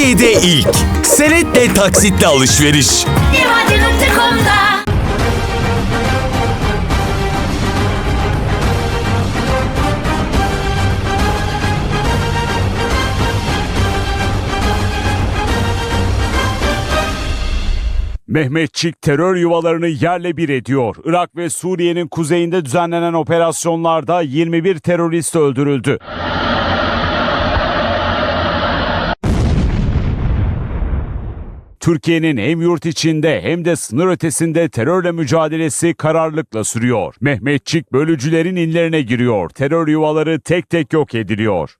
Türkiye'de ilk. Senetle taksitle alışveriş. Mehmetçik terör yuvalarını yerle bir ediyor. Irak ve Suriye'nin kuzeyinde düzenlenen operasyonlarda 21 terörist öldürüldü. Türkiye'nin hem yurt içinde hem de sınır ötesinde terörle mücadelesi kararlılıkla sürüyor. Mehmetçik bölücülerin inlerine giriyor. Terör yuvaları tek tek yok ediliyor.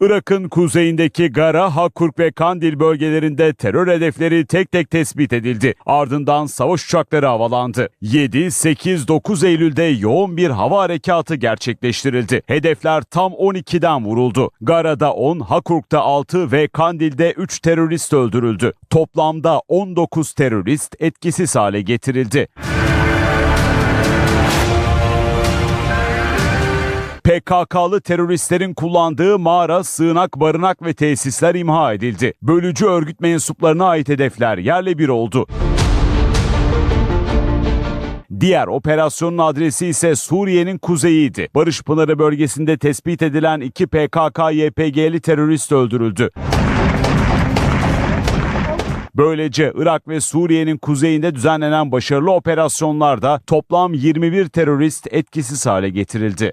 Irak'ın kuzeyindeki Gara, Hakurk ve Kandil bölgelerinde terör hedefleri tek tek tespit edildi. Ardından savaş uçakları havalandı. 7, 8, 9 Eylül'de yoğun bir hava harekatı gerçekleştirildi. Hedefler tam 12'den vuruldu. Gara'da 10, Hakurk'ta 6 ve Kandil'de 3 terörist öldürüldü. Toplamda 19 terörist etkisiz hale getirildi. PKK'lı teröristlerin kullandığı mağara, sığınak, barınak ve tesisler imha edildi. Bölücü örgüt mensuplarına ait hedefler yerle bir oldu. Diğer operasyonun adresi ise Suriye'nin kuzeyiydi. Barış Pınarı bölgesinde tespit edilen iki PKK-YPG'li terörist öldürüldü. Böylece Irak ve Suriye'nin kuzeyinde düzenlenen başarılı operasyonlarda toplam 21 terörist etkisiz hale getirildi.